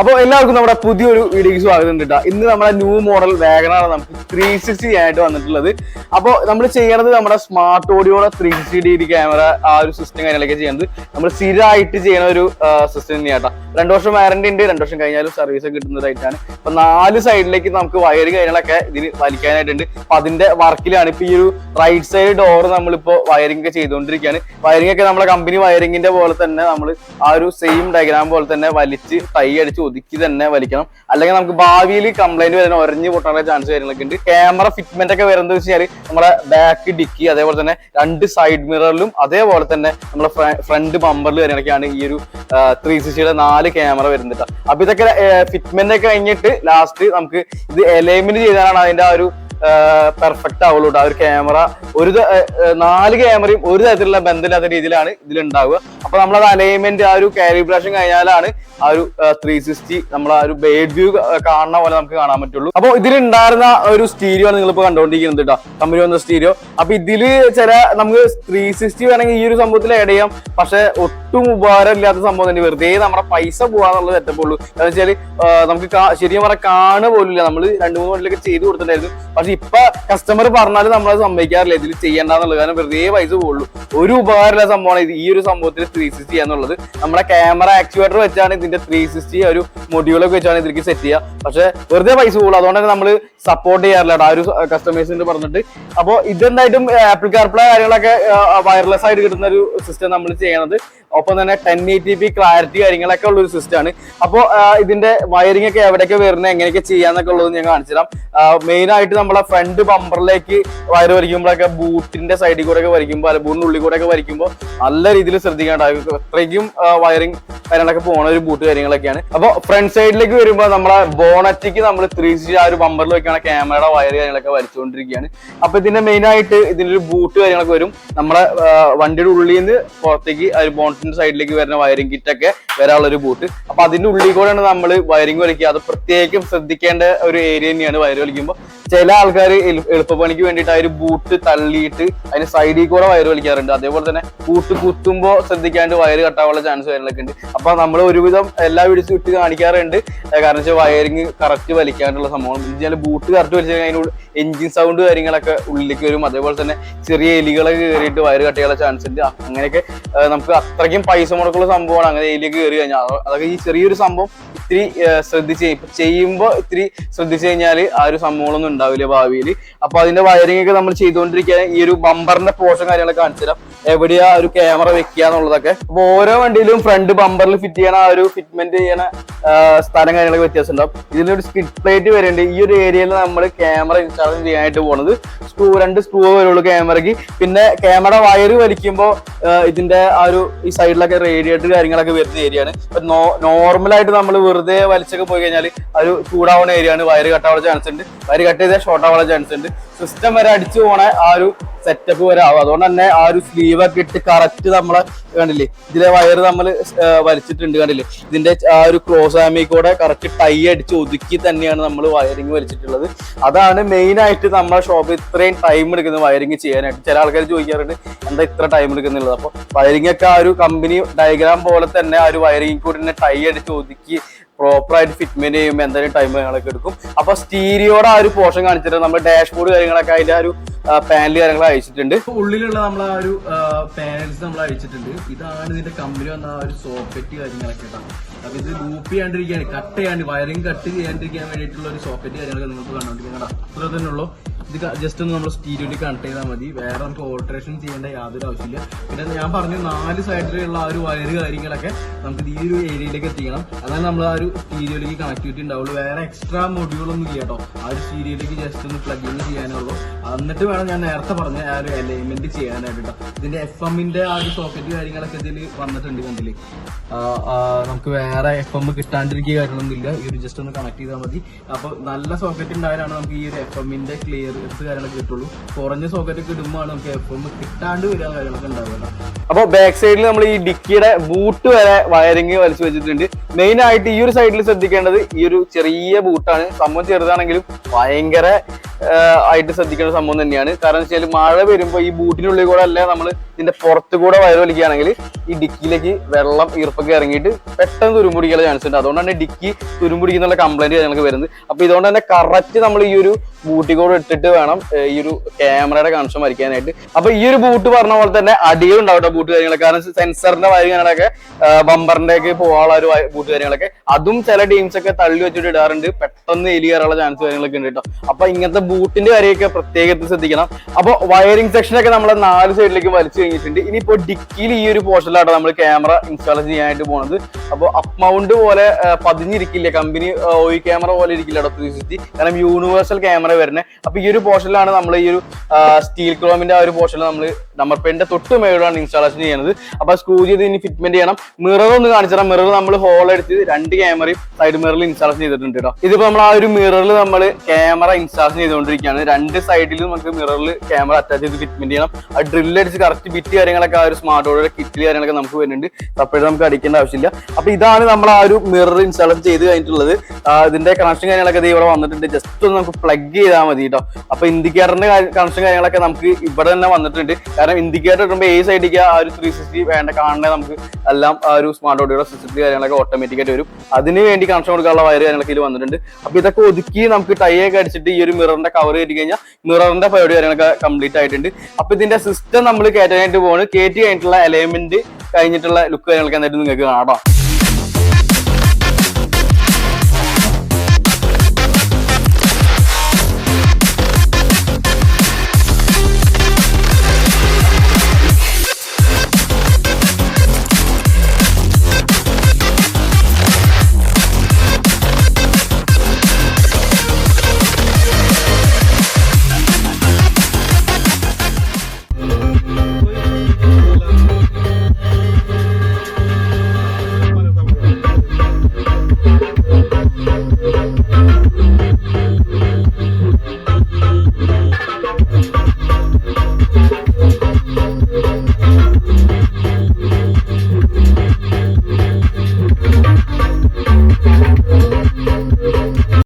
അപ്പോൾ എല്ലാവർക്കും നമ്മുടെ പുതിയൊരു വീഡിയോയ്ക്ക് സ്വാഗതം കിട്ടാം ഇന്ന് നമ്മുടെ ന്യൂ മോഡൽ വേഗനാണ് നമുക്ക് ത്രീ സിക്സ്റ്റി ആയിട്ട് വന്നിട്ടുള്ളത്. അപ്പോൾ നമ്മൾ ചെയ്യണത് നമ്മുടെ സ്മാർട്ട് ഓഡിയോയുടെ ത്രീ സിക്സ്റ്റി ഡിഗ്രി ക്യാമറ ആ ഒരു സിസ്റ്റം കാര്യങ്ങളൊക്കെ ചെയ്യുന്നത്. നമ്മൾ സ്ഥിരമായിട്ട് ചെയ്യുന്ന ഒരു സിസ്റ്റം തന്നെയാട്ടോ രണ്ടു വർഷം വാറന്റി ഉണ്ട് രണ്ടു വർഷം കഴിഞ്ഞാലും സർവീസ് കിട്ടുന്നതായിട്ടാണ് അപ്പൊ നാല് സൈഡിലേക്ക് നമുക്ക് വയറ് കാര്യങ്ങളൊക്കെ ഇതിന് വലിക്കാനായിട്ടുണ്ട്. അപ്പൊ അതിന്റെ വർക്കിലാണ് ഇപ്പൊ ഈ ഒരു റൈറ്റ് സൈഡ് ഡോർ നമ്മളിപ്പോ വയറിംഗ് ഒക്കെ ചെയ്തുകൊണ്ടിരിക്കുകയാണ്. വയറിംഗ് ഒക്കെ നമ്മളെ കമ്പനി വയറിംഗിന്റെ പോലെ തന്നെ നമ്മൾ ആ ഒരു സെയിം ഡയഗ്രാം പോലെ തന്നെ വലിച്ച് ടൈ അടിച്ച് ഒതുക്കി തന്നെ വലിക്കണം അല്ലെങ്കിൽ നമുക്ക് ഭാവിയിൽ കംപ്ലൈന്റ് വരുന്ന ഒരഞ്ഞു പൊട്ടാനുള്ള ചാൻസ് കാര്യങ്ങളൊക്കെ ഉണ്ട് ക്യാമറ ഫിറ്റ്മെന്റ് ഒക്കെ വരുന്നത് വെച്ചാൽ നമ്മുടെ ബാക്ക് ഡിക്കി അതേപോലെ തന്നെ രണ്ട് സൈഡ് മിററിലും അതേപോലെ തന്നെ നമ്മുടെ ഫ്രണ്ട് ബമ്പറിൽ കാര്യങ്ങളൊക്കെയാണ് ഈ ഒരു ത്രീ സിക്സ്റ്റിയുടെ നാല് ക്യാമറ വരുന്നത്. അപ്പൊ ഇതൊക്കെ ഫിറ്റ്മെന്റ് ഒക്കെ കഴിഞ്ഞിട്ട് ലാസ്റ്റ് നമുക്ക് ഇത് അലൈൻമെന്റ് ചെയ്താലാണ് അതിന്റെ ആ ഒരു പെർഫെക്റ്റ് ആവുള്ളൂ. ആ ഒരു ക്യാമറ ഒരു നാല് ക്യാമറയും ഒരു തരത്തിലുള്ള ബന്ധമില്ലാത്ത രീതിയിലാണ് ഇതിൽ ഉണ്ടാവുക നമ്മൾ നമ്മളത് അലൈൻമെന്റ് ആ ഒരു കാലിബ്രേഷൻ കഴിഞ്ഞാലാണ് ആ ഒരു ത്രീ സിക്സ്റ്റി നമ്മൾ ആ ഒരു ബേഡ് വ്യൂ കാണുന്ന പോലെ നമുക്ക് കാണാൻ പറ്റുള്ളൂ. അപ്പൊ ഇതിലുണ്ടായിരുന്ന ഒരു സ്റ്റീരിയോ ആണ് നിങ്ങളിപ്പോ കണ്ടുകൊണ്ടിരിക്കുന്നത് കേട്ടോ കമ്പനി വന്ന സ്റ്റീരിയോ അപ്പൊ ഇതിൽ ചില നമുക്ക് ത്രീ സിക്സ്റ്റി വേണമെങ്കിൽ ഈ ഒരു സംഭവത്തിൽ ആഡ് ചെയ്യാം. പക്ഷെ ഒട്ടും ഉപകാരമില്ലാത്ത സംഭവം തന്നെ. വെറുതെ നമ്മുടെ പൈസ പോകാന്നുള്ള സെറ്റപ്പ് എന്താ എന്ന് വെച്ചാൽ നമുക്ക് ശരിക്കും പറഞ്ഞാൽ കാണുക പോലില്ല നമ്മൾ രണ്ട് മൂന്ന് കൊല്ലൊക്കെ ചെയ്ത് കൊടുത്തിട്ടുണ്ടായിരുന്നു. പക്ഷെ ഇപ്പൊ കസ്റ്റമർ പറഞ്ഞാലും നമ്മളത് സമ്മതിക്കാറില്ല. ഇതിൽ ചെയ്യണ്ടെന്നുള്ളത് കാരണം വെറുതെ പൈസ പോകുള്ളൂ ഒരു ഉപകാരമില്ല സംഭവമാണ് ഇത്. ഈ ഒരു സംഭവത്തിൽ ത്രീ സിക്സ്റ്റി എന്നുള്ളത്. നമ്മുടെ ക്യാമറ ആക്ടിവേറ്റർ വെച്ചാണ് ഇതിന്റെ ത്രീ സിക്സ്റ്റി ഒരു മൊഡ്യൂളൊക്കെ വെച്ചാണ് ഇതിലേക്ക് സെറ്റ് ചെയ്യുക. പക്ഷെ വെറുതെ പൈസ പോകുള്ളൂ അതുകൊണ്ട് നമ്മൾ സപ്പോർട്ട് ചെയ്യാറില്ല. ആ ഒരു കസ്റ്റമേഴ്സിന് പറഞ്ഞിട്ട്. അപ്പോൾ ഇതെന്തായിട്ടും ആപ്പിൾ കാർപ്ലേ കാര്യങ്ങളൊക്കെ വയർലെസ് ആയിട്ട് കിട്ടുന്ന ഒരു സിസ്റ്റം നമ്മൾ ചെയ്യണത്. ഒപ്പം തന്നെ ടെൻ എയ്റ്റി പി ക്ലാരിറ്റി കാര്യങ്ങളൊക്കെ ഉള്ള ഒരു സിസ്റ്റം ആണ്. അപ്പോൾ ഇതിന്റെ വയറിംഗ് ഒക്കെ എവിടെയൊക്കെ വരുന്നത് എങ്ങനെയൊക്കെ ചെയ്യാന്നൊക്കെ ഉള്ളത് ഞാൻ കാണിച്ചു തരാം. മെയിൻ ആയിട്ട് നമ്മളെ ഫ്രണ്ട് ബമ്പറിലേക്ക് വയർ വരയ്ക്കുമ്പോഴൊക്കെ ബൂട്ടിന്റെ സൈഡിൽ കൂടെ ഒക്കെ വരയ്ക്കുമ്പോൾ അല്ല ബൂട്ടിന്റെ ഉള്ളിൽ കൂടെ ഒക്കെ വരയ്ക്കുമ്പോൾ നല്ല രീതിയിൽ ശ്രദ്ധിക്കേണ്ട. അത്രയ്ക്കും വയറിംഗ് കാര്യങ്ങളൊക്കെ പോണ ഒരു ബൂട്ട് കാര്യങ്ങളൊക്കെയാണ്. അപ്പോൾ ഫ്രണ്ട് സൈഡിലേക്ക് വരുമ്പോൾ നമ്മളെ ബോണറ്റിക്ക് നമ്മൾ ത്രീ സി ആ ഒരു ബമ്പറിൽ വെക്കാണ് ക്യാമറയുടെ വയർ കാര്യങ്ങളൊക്കെ വരച്ചുകൊണ്ടിരിക്കുകയാണ് അപ്പൊ ഇതിന്റെ മെയിൻ ആയിട്ട് ഇതിന്റെ ഒരു ബൂട്ട് കാര്യങ്ങളൊക്കെ വരും. നമ്മളെ വണ്ടിയുടെ ഉള്ളിൽ നിന്ന് പുറത്തേക്ക് ആ ഒരു ബോണറ്റിന്റെ സൈഡിലേക്ക് വരുന്ന വയറിംഗ് കിറ്റ് ഒക്കെ വരാനുള്ള ഒരു ബൂട്ട് അപ്പൊ അതിന്റെ ഉള്ളിൽ കൂടെയാണ് നമ്മൾ വയറിംഗ് വലിക്കുക. അത് പ്രത്യേകം ശ്രദ്ധിക്കേണ്ട ഒരു ഏരിയ തന്നെയാണ് വയർ വലിക്കുമ്പോൾ ചില ആൾക്കാർ എളുപ്പപ്പണിക്ക് വേണ്ടിയിട്ട് ആ ഒരു ബൂട്ട് തള്ളിയിട്ട് അതിന് സൈഡിൽ കൂടെ വയർ വലിക്കാറുണ്ട്. അതേപോലെ തന്നെ ബൂട്ട് കുത്തുമ്പോൾ ശ്രദ്ധിക്കാണ്ട് വയർ കട്ടാവാനുള്ള ചാൻസ് കാര്യങ്ങളൊക്കെ ഉണ്ട്. അപ്പൊ നമ്മൾ ഒരുവിധം എല്ലാ വീഡിയോസും ഇട്ട് കാണിക്കാറുണ്ട്. കാരണം വെച്ചാൽ വയറിങ് കറക്റ്റ് വലിക്കാനുള്ള സംഭവം. എന്ന് ബൂട്ട് കറക്റ്റ് വലിച്ചു കഴിഞ്ഞാൽ അതിനുള്ള എഞ്ചിൻ സൗണ്ട് കാര്യങ്ങളൊക്കെ ഉള്ളിലേക്ക് വരും. അതേപോലെ തന്നെ ചെറിയ എലികളൊക്കെ കയറിയിട്ട് വയറ് കട്ടിയുള്ള ചാൻസ് ഉണ്ട്. അങ്ങനെയൊക്കെ നമുക്ക് നമുക്ക് അത്രയ്ക്കും പൈസ മുടക്കുള്ള സംഭവമാണ്. അങ്ങനെ ഇതിലേക്ക് കയറി കഴിഞ്ഞാൽ അത് അതൊക്കെ ഈ ചെറിയൊരു സംഭവം ഇത്തിരി ശ്രദ്ധിച്ച് ഇപ്പൊ ചെയ്യുമ്പോൾ ഇത്തിരി ശ്രദ്ധിച്ചു കഴിഞ്ഞാൽ ആ ഒരു സംഭവങ്ങളൊന്നും ഉണ്ടാവില്ല ഭാവിയിൽ. അപ്പൊ അതിന്റെ വയറിംഗ് ഒക്കെ നമ്മൾ ചെയ്തുകൊണ്ടിരിക്കാൻ ഈ ഒരു ബമ്പറിന്റെ പോഷൻ കാര്യങ്ങളൊക്കെ കാണിച്ചു തരാം. എവിടെയാ ഒരു ക്യാമറ വെക്കുക എന്നുള്ളതൊക്കെ. അപ്പൊ ഓരോ വണ്ടിയിലും ഫ്രണ്ട് ബമ്പറിൽ ഫിറ്റ് ചെയ്യണ ആ ഒരു ഫിറ്റ്മെന്റ് ചെയ്യണ സ്ഥലം കാര്യങ്ങളൊക്കെ വ്യത്യാസം ഉണ്ടാവും ഇതിലൊരു സ്കിറ്റ് പ്ലേറ്റ് വരുന്നുണ്ട് ഈ ഒരു ഏരിയയിൽ നമ്മൾ ക്യാമറ ഇൻസ്റ്റാൾ ചെയ്യാനായിട്ട് പോണത് സ്ക്രൂ രണ്ട് സ്ക്രൂ വരുള്ളൂ ക്യാമറയ്ക്ക് പിന്നെ ക്യാമറ വയർ വലിക്കുമ്പോൾ ഇതിന്റെ ആ ഒരു ഈ സൈഡിലൊക്കെ റേഡിയേറ്റർ കാര്യങ്ങളൊക്കെ വരുന്ന ഏരിയ ആണ്. നോ നോർമൽ ആയിട്ട് നമ്മൾ വെറുതെ വലിച്ചൊക്കെ പോയി കഴിഞ്ഞാൽ അത് ചൂടാവുന്ന ഏരിയ ആണ്. വയറ് കട്ടാവുള്ള ചാൻസ് ഉണ്ട്. വയറ് കട്ട് ചെയ്താൽ ഷോർട്ട് ആവാനുള്ള ചാൻസ് ഉണ്ട്. സിസ്റ്റം വരെ അടിച്ചു പോണ ആ ഒരു സെറ്റപ്പ് വരെ ആവും. അതുകൊണ്ട് തന്നെ ആ ഒരു സ്ലീവ് ഒക്കെ ഇട്ട് കറക്റ്റ് നമ്മളെ കണ്ടില്ലേ? ഇതിലെ വയറ് നമ്മൾ വലിച്ചിട്ടുണ്ട് കണ്ടില്ലേ? ഇതിന്റെ ആ ഒരു ക്ലോസ് ആമി കൂടെ കറക്റ്റ് ടൈ അടിച്ച് ഒതുക്കി തന്നെയാണ് നമ്മൾ വയറിങ് വലിച്ചിട്ടുള്ളത്. അതാണ് മെയിൻ ആയിട്ട് നമ്മളെ ഷോപ്പ് ഇത്രയും ടൈം എടുക്കുന്നത് വയറിങ് ചെയ്യാനായിട്ട്. ചില ആൾക്കാർ ചോദിക്കാറുണ്ട് എന്താ ഇത്ര ടൈം എടുക്കുന്നുള്ളത്? അപ്പോൾ വയറിംഗ് ഒക്കെ ആ ഒരു കമ്പനി ഡയഗ്രാം പോലെ തന്നെ ആ ഒരു വയറിംഗ് കൂടി തന്നെ ടൈ അടിച്ച് ഒതുക്കി പ്രോപ്പർ ആയിട്ട് ഫിറ്റ്മെന്റ് ചെയ്യുമ്പോൾ എന്തായാലും ടൈം കാര്യങ്ങളൊക്കെ എടുക്കും. അപ്പൊ സ്റ്റീരിയോടെ ആ ഒരു പോർഷൻ കാണിച്ചിട്ട് നമ്മൾ ഡാഷ്ബോർഡ് കാര്യങ്ങളൊക്കെ അതിന്റെ ആ ഒരു പാനൽ കാര്യങ്ങൾ അയച്ചിട്ടുണ്ട്. ഉള്ളിലുള്ള നമ്മൾ ആ ഒരു പാനൽസ് നമ്മൾ അയച്ചിട്ടുണ്ട്. ഇതാണ് ഇതിന്റെ കമ്പനി വന്ന ആ ഒരു സോക്കറ്റ് കാര്യങ്ങളൊക്കെ അപ്പൊ ഇത് ലൂപ്പ് ചെയ്യാണ്ടിരിക്കുകയാണ്. കട്ട് ചെയ്യാണ്ട് വയറിംഗ് കട്ട് ചെയ്യാണ്ടിരിക്കാൻ വേണ്ടിയിട്ടുള്ള ഒരു സോക്കറ്റ് കാര്യങ്ങളൊക്കെ നിങ്ങൾക്ക് കണ്ടോണ്ടിരിക്കുന്നത് അത്ര തന്നെ ഉള്ളൂ. ഇത് ജസ്റ്റ് ഒന്ന് നമ്മൾ സ്റ്റീരിയോയിൽ കണക്ട് ചെയ്താൽ മതി. വേറെ നമുക്ക് ഓൾട്ടറേഷൻ ചെയ്യേണ്ട യാതൊരു ആവശ്യമില്ല. പിന്നെ ഞാൻ പറഞ്ഞു നാല് സൈഡിലുള്ള ആ ഒരു വയറ് കാര്യങ്ങളൊക്കെ നമുക്ക് ഈ ഒരു ഏരിയയിലേക്ക് എത്തിക്കണം. അതാണ് നമ്മൾ ആ ഒരു സ്റ്റീരിയോയിലേക്ക് കണക്ടിവിറ്റി ഉണ്ടാവുള്ളൂ. വേറെ എക്സ്ട്രാ മൊഡ്യൂളൊന്നും ഇല്ല കേട്ടോ. ആ ഒരു സ്റ്റീരിയോയിലേക്ക് ജസ്റ്റ് ഒന്ന് പ്ലഗ് ഇൻ ചെയ്യാനുള്ളൂ എന്നിട്ട് വേണം ഞാൻ നേരത്തെ പറഞ്ഞ ആ ഒരു അലൈൻമെന്റ് ചെയ്യാനായിട്ട്. ട്ടോ. ഇതിന്റെ എഫ് എമ്മിന്റെ ആ ഒരു സോക്കറ്റ് കാര്യങ്ങളൊക്കെ ഇതിൽ വന്നിട്ടുണ്ട് കണ്ടില്ലേ? നമുക്ക് വേറെ എഫ് എം കിട്ടാണ്ടിരിക്കുക കാര്യങ്ങളൊന്നും ഇല്ല ഈ ഒരു ജസ്റ്റ് ഒന്ന് കണക്ട് ചെയ്താൽ മതി. അപ്പൊ നല്ല സോക്കറ്റ് ഉണ്ടായാലാണ് നമുക്ക് ഈ ഒരു എഫ് എമ്മിന്റെ ക്ലിയർസ് കാര്യങ്ങളൊക്കെ കിട്ടുള്ളൂ. കുറഞ്ഞ സോക്കറ്റ് ഒക്കെ ഇടുമ്പോൾ നമുക്ക് എഫ് എം കിട്ടാണ്ട് വരാൻ കാര്യങ്ങളൊക്കെ ഉണ്ടാവുക അപ്പോൾ ബാക്ക് സൈഡിൽ നമ്മൾ ഈ ഡിക്കിയുടെ ബൂട്ട് വരെ വയറിങ് വലിച്ചു വെച്ചിട്ടുണ്ട്. മെയിൻ ആയിട്ട് ഈ ഒരു സൈഡിൽ ശ്രദ്ധിക്കേണ്ടത് ഈ ഒരു ചെറിയ ബൂട്ടാണ് സംഭവം ചെറുതാണെങ്കിലും ഭയങ്കര ആയിട്ട് ശ്രദ്ധിക്കേണ്ട സംഭവം തന്നെയാണ്. കാരണം വെച്ചാൽ മഴ വരുമ്പോൾ ഈ ബൂട്ടിനുള്ളിൽ കൂടെ അല്ല നമ്മൾ ഇതിന്റെ പുറത്തു കൂടെ വയറ് വലിക്കുകയാണെങ്കിൽ ഈ ഡിക്കിയിലേക്ക് വെള്ളം ഈർപ്പൊക്കെ ഇറങ്ങിയിട്ട് പെട്ടെന്ന് തുരുമ്പുടിക്കാനുള്ള ചാൻസ് ഉണ്ട്. അതുകൊണ്ടാണ് ഡിക്കി തുരുമ്പുടിക്കുന്നുള്ള കംപ്ലൈന്റ് ഞങ്ങൾക്ക് വരുന്നത്. അപ്പൊ ഇതുകൊണ്ട് തന്നെ കറക്റ്റ് നമ്മൾ ഈ ഒരു ബൂട്ടി കൂടെ ഇട്ടിട്ട് വേണം ഈ ഒരു ക്യാമറയുടെ കണക്ഷൻ വരയ്ക്കാനായിട്ട്. അപ്പൊ ഈ ഒരു ബൂട്ട് പറഞ്ഞ പോലെ തന്നെ അടിയിലുണ്ടാവട്ടെ ബൂട്ട് കാര്യങ്ങളൊക്കെ. കാരണം സെൻസറിന്റെ കാര്യങ്ങളൊക്കെ ബമ്പറിന്റെ ഒക്കെ പോകാനുള്ള ഒരു ബൂട്ട് കാര്യങ്ങളൊക്കെ അതും ചില ടീംസ് ഒക്കെ തള്ളി വെച്ചിട്ട് ഇടാറുണ്ട്. പെട്ടെന്ന് എലി കയറാനുള്ള ചാൻസ് കാര്യങ്ങളൊക്കെ ഉണ്ട് കേട്ടോ. അപ്പൊ ഇങ്ങനത്തെ ബൂട്ടിന്റെ കാര്യമൊക്കെ പ്രത്യേകത്തിൽ ശ്രദ്ധിക്കണം. അപ്പൊ വയറിംഗ് സെക്ഷൻ ഒക്കെ നമ്മൾ നാല് സൈഡിലേക്ക് വലിച്ചു കഴിഞ്ഞിട്ടുണ്ട്. ഇനിയിപ്പോ ഡിക്കിയിൽ ഈ ഒരു പോർഷനിലാണ് നമ്മൾ ക്യാമറ ഇൻസ്റ്റാൾ ചെയ്യാനായിട്ട് പോണത്. അപ്പോൾ അപ്മൗണ്ട് പോലെ പതിഞ്ഞിരിക്കില്ല. കമ്പനി ഓയി ക്യാമറ പോലെ ഇരിക്കില്ല ത്രീ സിക്സ്റ്റി കാരണം യൂണിവേഴ്സൽ ക്യാമറ വരുന്നത് അപ്പൊ ഈ ഒരു പോർഷനിലാണ് നമ്മൾ ഈ ഒരു സ്റ്റീൽ ക്രോമിന്റെ ആ ഒരു പോർഷനിൽ നമ്മൾ നമ്പർ പെയിന്റെ തൊട്ട് മേളിലാണ് ഇൻസ്റ്റാളേഷൻ ചെയ്യുന്നത്. അപ്പൊ സ്ക്രൂ ചെയ്ത് ഇനി ഫിറ്റ്മെന്റ് ചെയ്യണം. മിറർ ഒന്ന് കാണിച്ചാൽ മിറർ നമ്മൾ ഹോൾ എടുത്ത് രണ്ട് ക്യാമറയും സൈഡ് മിററിൽ ഇൻസ്റ്റാൾ ചെയ്തിട്ടുണ്ട് കേട്ടോ ഇതിപ്പോ നമ്മൾ ആ ഒരു മിററിൽ നമ്മൾ ക്യാമറ ഇൻസ്റ്റാൾ ചെയ്തുകൊണ്ടിരിക്കുകയാണ്. രണ്ട് സൈഡിലും നമുക്ക് മിററിൽ ക്യാമറ അറ്റാച്ച് ചെയ്ത് ഫിറ്റ്മെന്റ് ചെയ്യണം. ആ ഡ്രില്ല് അടിച്ച് കറക്റ്റ് ബിറ്റ് കാര്യങ്ങളൊക്കെ ആ ഒരു സ്മാർട്ട് ബോർഡിലെ കിറ്റ് കാര്യങ്ങളൊക്കെ നമുക്ക് വരുന്നുണ്ട്. സെപ്പറേറ്റ് നമുക്ക് അടിക്കേണ്ട ആവശ്യമില്ല. അപ്പൊ ഇതാണ് നമ്മൾ ആ ഒരു മിറർ ഇൻസ്റ്റാൾ ചെയ്ത് കഴിഞ്ഞിട്ടുള്ളത്. ഇതിന്റെ കണക്ഷൻ കാര്യങ്ങളൊക്കെ ഇവിടെ വന്നിട്ടുണ്ട്. ജസ്റ്റ് ഒന്ന് നമുക്ക് പ്ലഗ് ചെയ്താൽ മതി കേട്ടോ അപ്പൊ ഇൻഡിക്കേറ്ററിന്റെ കണക്ഷൻ കാര്യങ്ങളൊക്കെ നമുക്ക് ഇവിടെ തന്നെ വന്നിട്ടുണ്ട്. കാരണം ഇൻഡിക്കേറ്റർ ഇടുമ്പോൾ ഏത് സൈഡിലേക്ക് ആ ഒരു ത്രീ സിക്സ്റ്റി വേണ്ട കാണണേ നമുക്ക് എല്ലാം ആ ഒരു സ്മാർട്ട് ബോർഡിയുടെ സിസ്റ്റത്തിൽ കാര്യങ്ങളൊക്കെ ഓട്ടോമാറ്റിക് ആയിട്ട് വരും. അതിന് വേണ്ടി കണക്ഷൻ കൊടുക്കാനുള്ള വയർ കാര്യങ്ങളൊക്കെ ഇതിൽ വന്നിട്ടുണ്ട്. അപ്പൊ ഇതൊക്കെ ഒതുക്കി നമുക്ക് ടൈ ഒക്കെ അടിച്ചിട്ട് ഈ ഒരു മിററിന്റെ കവർ കയറ്റി കഴിഞ്ഞാൽ മിററിന്റെ പരിപാടി കാര്യങ്ങളൊക്കെ കംപ്ലീറ്റ് ആയിട്ടുണ്ട്. അപ്പൊ ഇതിന്റെ സിസ്റ്റം നമ്മൾ കയറ്റാനായിട്ട് പോകുന്നത് കയറ്റി കഴിഞ്ഞിട്ടുള്ള അലൈൻമെന്റ് കഴിഞ്ഞിട്ടുള്ള ലുക്ക് കാര്യങ്ങളൊക്കെ എന്തായിട്ട് നിങ്ങൾക്ക് കാണാം.